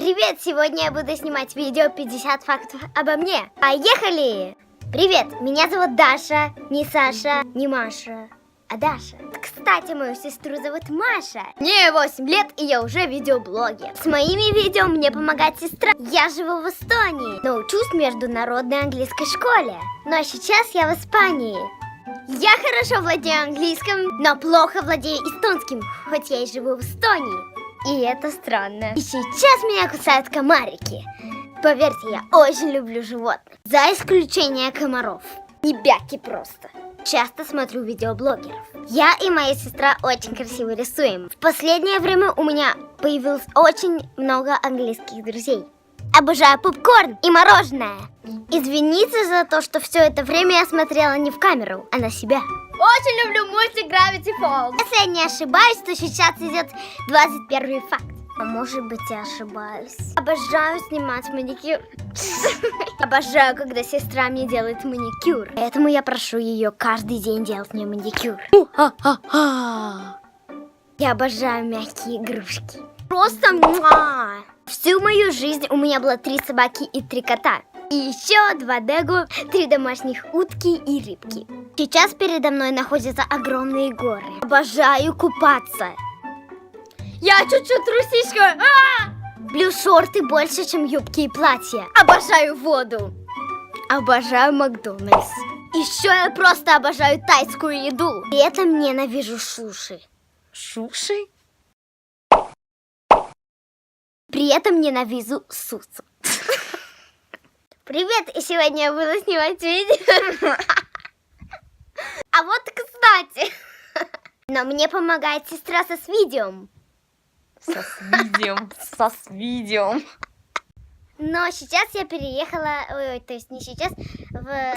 Привет! Сегодня я буду снимать видео 50 фактов обо мне. Поехали! Привет! Меня зовут Даша. Не Саша, не Маша, а Даша. Кстати, мою сестру зовут Маша. Мне 8 лет, и я уже видеоблогер. С моими видео мне помогает сестра. Я живу в Эстонии, но учусь в международной английской школе. Но сейчас я в Испании. Я хорошо владею английским, но плохо владею эстонским, хоть я и живу в Эстонии. И это странно. И сейчас меня кусают комарики. Поверьте, я очень люблю животных. За исключением комаров. Не бяки просто. Часто смотрю видеоблогеров. Я и моя сестра очень красиво рисуем. В последнее время у меня появилось очень много английских друзей. Обожаю попкорн и мороженое. Извините за то, что все это время я смотрела не в камеру, а на себя. Очень люблю мультик Gravity Falls. Если я не ошибаюсь, то сейчас идет 21 факт. А может быть, я ошибаюсь. Обожаю снимать маникюр. Обожаю, когда сестра мне делает маникюр. Поэтому я прошу ее каждый день делать мне маникюр. Я обожаю мягкие игрушки. Просто муа! Всю мою жизнь у меня было три собаки и три кота. И еще два дегу, три домашних утки и рыбки. Сейчас передо мной находятся огромные горы. Обожаю купаться. Я чуть-чуть трусишка. Люблю шорты больше, чем юбки и платья. Обожаю воду. Обожаю Макдональдс. Еще я просто обожаю тайскую еду. При этом ненавижу суши. Шуши? При этом ненавижу сусу. Привет, и сегодня я буду снимать видео. А вот, кстати, но мне помогает сестра со с видео. Со свидеом. Со свидеом. Но сейчас я переехала, ой, ой, то есть не сейчас, в